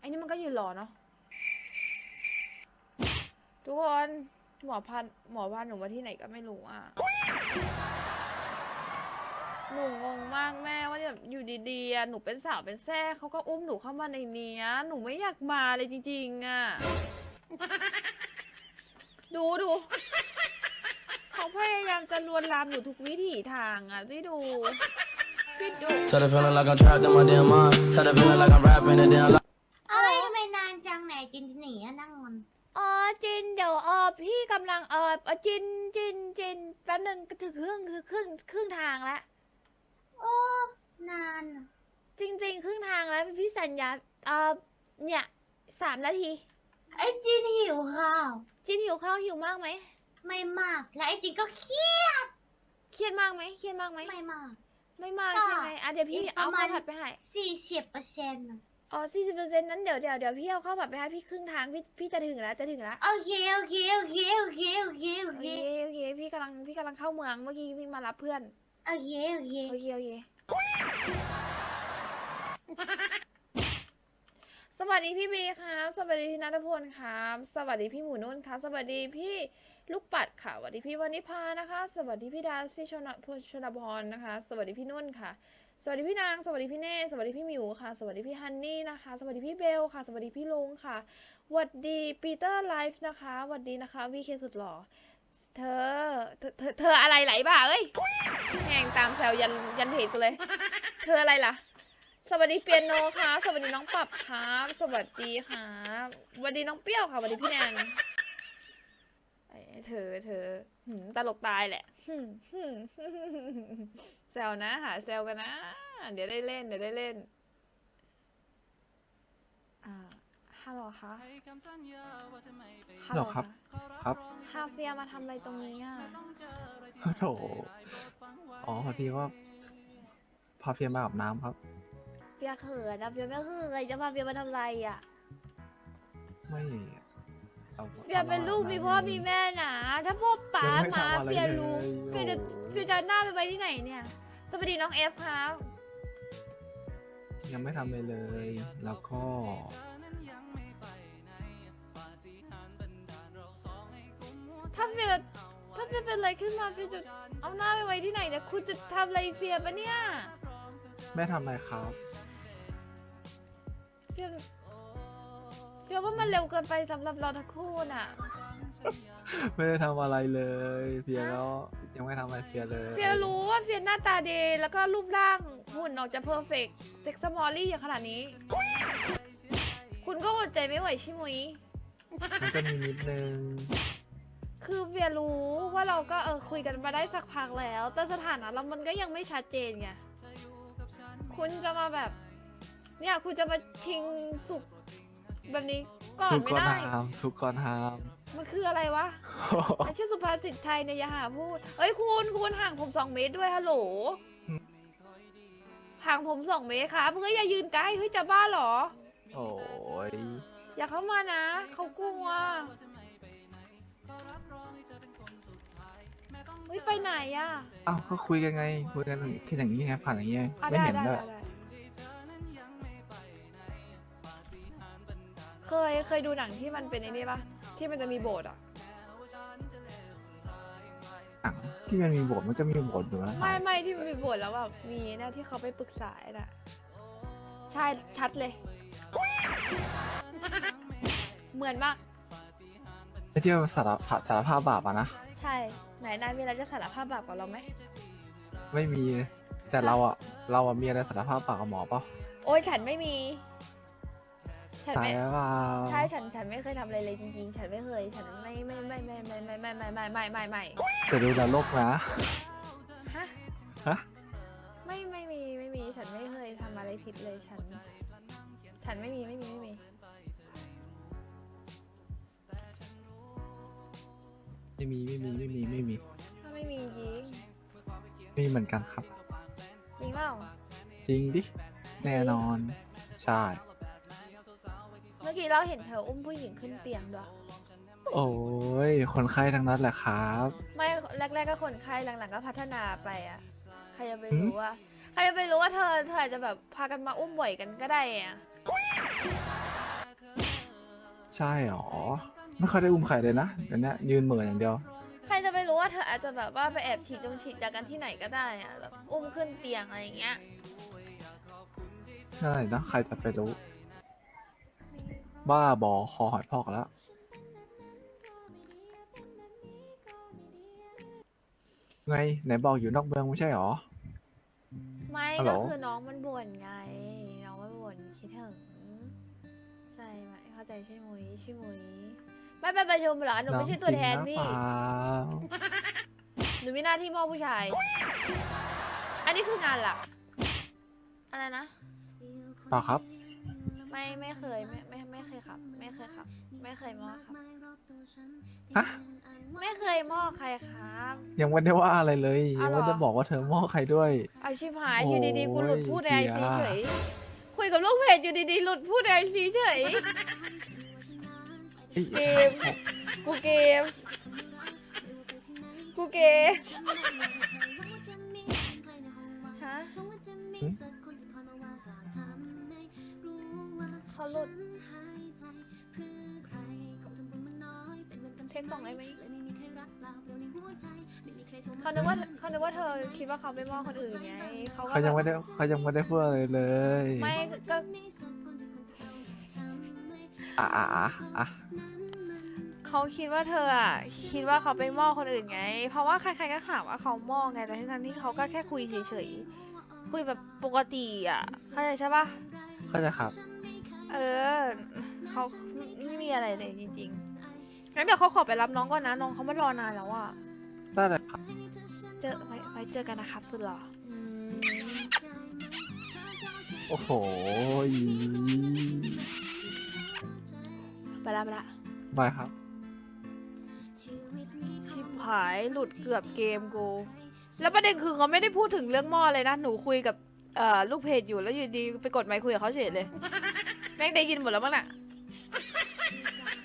ไอ้นี่มันก็ยืนรอเนาะทุกคนหมอพันหมอพันหนูมาที่ไหนก็ไม่รู้อะหนูงงมากแม่ว่าแบบอยู่ดีๆอะหนูเป็นสาวเป็นแซ่เขาก็อุ้มหนูเข้ามาในเนี้ย หนูไม่อยากมาเลยจริงๆอะดูดูเขาพยายามจะลวนลามหนูทุกวิถีทางอะพี่ดูพี่ดูำลังเออเอ่อจินจินจินแป๊บนึงก็ถึงครึ่งคือครึ่งครึ่งทางแล้วโอ้นานอะจริง ๆ ครึ่งทางแล้วพี่สัญญาเออเนี่ยสามนาทีไอ้จินหิวข้าวจินหิวข้าวหิวมากไหมไม่มาก และไอ้จินก็เครียดเครียดมากไหมเครียดมากไหมไม่มาก ไม่มากก็ใช่ไหมอะเดี๋ยวพี่อีกปเอาระมาข้าณ วผัดไปให้ สี่สิบเปอร์เซ็นต์ อ๋อสี่สิบเปอร์เซ็นต์นั้นเดี๋ยวเดี๋ยวเดี๋ยวพี่เอาข้าวผัดไปให้พี่ครึ่งทางพี่พี่จะถึงแล้วจะถึงแล้วโอเคโอเคโอเคโอเคโอเคโอโอเคเคโอเคพี่กำลังพี่กำลังเข้าเมืองเมื่อกี้พี่มารับเพื่อนโอเคโอเคโอเคโอเคสวัสดีพี่บีครับสวัสดีพี่นัทพลครับสวัสดีพี่หมูนุ่นครับสวัสดีพี่ลูกปัดค่ะสวัสดีพี่วานิพานะคะ สวัสดีพี่ดาพี่ชนะพชนพรนะคะ สวัสดีพี่นุ่นค่ะ สวัสดีพี่นาง สวัสดีพี่เน่สวัสดีพี่มิวค่ะ สวัสดีพี่ฮันนี่นะคะ สวัสดีพี่เบลค่ะ สวัสดีพี่ลุงค่ะสวัสดีปีเตอร์ไลฟ์นะคะสวัสดีนะคะวีเคสุดหล่อเธอ เธอ เธออะไรไหลบ่าเอ้ยแหงตามแซวยันยันเพจกูเลย เธออะไรล่ะ สวัสดีเปียโนค่ะ สวัสดีน้องปรับครับสวัสดีค่ะสวัสดีน้องเปรี้ยวค่ะสวัสดีพี่แนนเธอ เธอตลกตายแหละ แซวนะ หาแซวกันนะ เดี๋ยวได้เล่น เดี๋ยวได้เล่น อ่าฮัลโหลคะฮัลโหลครับ ครับคาเฟียมาทำอะไรตรงนี้อะโถอ๋อพอดีว่า พาเฟียมาอาบน้ำครับ เฟียเขินนะเฟียไม่เขินเลยจะพาเฟียมาทำอะไรอะ ไม่ อาเฟียเป็นลูกมีพ่อมีแม่นะถ้าพ่อป๋ายังไม่มาทำอะไรเฟียรู้เลยเฟียจะโอ้เฟียจะหน้าไปไว้ที่ไหนเนี่ย สวัสดีน้องเอฟครับยังไม่ทำอะไรเลย แล้วก็ถ้าเฟียถ้าเฟียเป็นอะไรขึ้นมาเฟียจะเอาหน้าไปไว้ที่ไหนเนี่ยคุณจะทำอะไรเฟียปะเนี่ยแม่ทำอะไรครับเฟีย เฟียว่ามันเร็วเกินไปสำหรับเราทั้งคู่น่ะไม่ได้ทำอะไรเลยเฟียก็ยังไม่ทำอะไรเฟียเลยเฟียรู้ว่าเฟียหน้าตาดีแล้วก็รูปร่างหุ่นออกจะเพอร์เฟกต์เซ็กซ์มอลลี่อย่างขนาดนี้ คุณก็อดใจไม่ไหวใช่ไหมมันก็มีนิดนึงคือเฟียรู้ว่าเราก็เออคุยกันมาได้สักพักแล้ว แต่สถานะเรามันก็ยังไม่ชัดเจนไงคุณจะมาแบบ เนี่ยคุณจะมาชิงสุก แบบนี้ก่อนสุกไม่ก่อนได้ หามสุกก่อนหาม มันคืออะไรวะ ไอชื่อสุภาษิตไทยเนี่ยอย่าหาพูด เอ้ยคุณคุณห่างผมสองเมตรด้วยฮัลโหลห่างผมสองเมตรครับเฮ้ยอย่ายืนใกล้เฮ้ยจะบ้าเหรอ โอ้ยอย่าเข้ามานะ เขากลัวเฮ้ยไปไหนอะอ้าวก็คุยกันไงคุยกันแค่อย่างนี้ไงผ่านอย่างนี้ไงอะไม่ได้เห็นได้ด้วยได้ได้ เคยเคยดูหนังที่มันเป็นไอ้นี่ปะที่มันจะมีโบสถ์อะหนังที่มันมีบทมันก็มีบทอยู่แล้วไม่ไม่ที่มันมีโบสถ์แล้วแบบมีนะที่เขาไปปรึกษาน่ะใช่ชัดเลย เหมือนมาก ไอ้ที่ว่าสารภาพสารภาพบาปอะนะ ใช่ ไหนนายมีอะไรจะสารภาพบาปกับเราไหม ไม่มีแต่เราอะเราอะมีอะไรสารภาพบาปกับหมอเปล่าโอ้ยฉันไม่มี ฉันใช่ไม่ หรือเปล่าใช่ฉันฉันไม่เคยทำอะไรเลยจริงๆ ฉันไม่เคย ฉันไม่ไม่ไม่ไม่ไม่ไม่ไม่ไม่ไม่ไม่ไม่ไม่แต่ดูแลโลกนะ ฮะฮะ ไม่ไม่มีไม่มีฉันไม่เคยทำอะไรผิดเลยฉัน ฉันไม่มีไม่มีไม่มีไม่มีไม่มีไม่มีไม่มีถ้าไม่มีจริงไม่มีเหมือนกันครับ จริงเปล่าจริงดิแน่นอน ใช่เมื่อกี้เราเห็นเธออุ้มผู้หญิงขึ้นเตียงด้วย โอ้ย คนไข้ทั้งนั้นแหละครับ ไม่แรก ๆ ก็คนไข้หลังๆ ก็พัฒนาไปอะ ใครจะไปหืมรู้ว่าใครจะไปรู้ว่าเธอเธออาจจะแบบพากันมาอุ้มบ่อยกันก็ได้อะ ใช่หรอ ไม่ค่อยได้อุ้มใครเลยนะเดี๋ยวนี้ยืนเหม่ออย่างเดียว ใครจะไปรู้ว่าเธออาจจะแบบว่าไปแอบฉีดจงฉีดจากกันที่ไหนก็ได้อะแบบอุ้มขึ้นเตียงอะไรอย่างเงี้ยนั่นแหละนะใครจะไปรู้ บ้าบอ คอหอยพอกแล้ว ไง ไหนบอกอยู่นอกเมืองไม่ใช่หรอ ไม่ฮัลโหล ก็คือน้องมันบ่นไง น้องมันบ่นคิดถึงใช่ไหมเข้าใจใช่มุ้ยใช่มุ้ยไม่ไปประชุมเหรอหนูไม่ใช่ตัวแทนองพี่จริงหรือเปล่าหนูมีหน้าที่มอบผู้ชาย อันนี้คืองานหลัก อะไรนะ เปล่าครับ ไม่ไม่เคยไม่ไม่ไม่เคยครับ ไม่เคยครับ ไม่เคยมอบครับฮะ ไม่เคยมอบใครครับ ยังไม่ได้ว่าอะไรเลยอ้ายัวงเหรอ ไม่ได้บอกว่าเธอมอใครด้วยเอาชิบหายอยู่ดีๆกูหลุดพูดในไอโอ้ซีย เฉยเหี้ยคุยกับลูกเพจอยู่ดีๆหลุดพูดในไอซีเฉยเอ้ยเกมกูเกมกูเกมฮะ หลุดเช็คกล่องได้ไหมเขานึกว่าเขานึกว่าเธอคิดว่าเขาไม่มองคนอื่นไงเขาก็เขายังแบบไม่ได้เขายังไม่ได้พูดอะไรเลยไม่ก็อะอะอะอะเขาคิดว่าเธออะคิดว่าเขาไปมองคนอื่นไง เพราะว่าใครๆก็ถามว่าเขามองไงแต่ทั้งๆที่เขาก็แค่คุยเฉยๆคุยแบบปกติอะเข้าใจใช่ปะเข้าใจครับ เออเขาไม่มีอะไรเลยจริงๆงั้นเดี๋ยวเขาขอไปรับน้องก่อนนะ น้องเขามารอนานแล้วอะได้เลยครับ เจอไว้ไว้เจอกันนะครับ สุดหล่ออืมโอ้โหไปละไปละบายครับ ชิบหายหลุดเกือบเกมกูแล้วประเด็นคือเขาไม่ได้พูดถึงเรื่องหม้อเลยนะ หนูคุยกับเอ่อลูกเพจอยู่แล้วอยู่ดีไปกดไมค์คุยกับเขาเฉยเลย แม่งได้ยินหมดแล้วมั้งน่ะ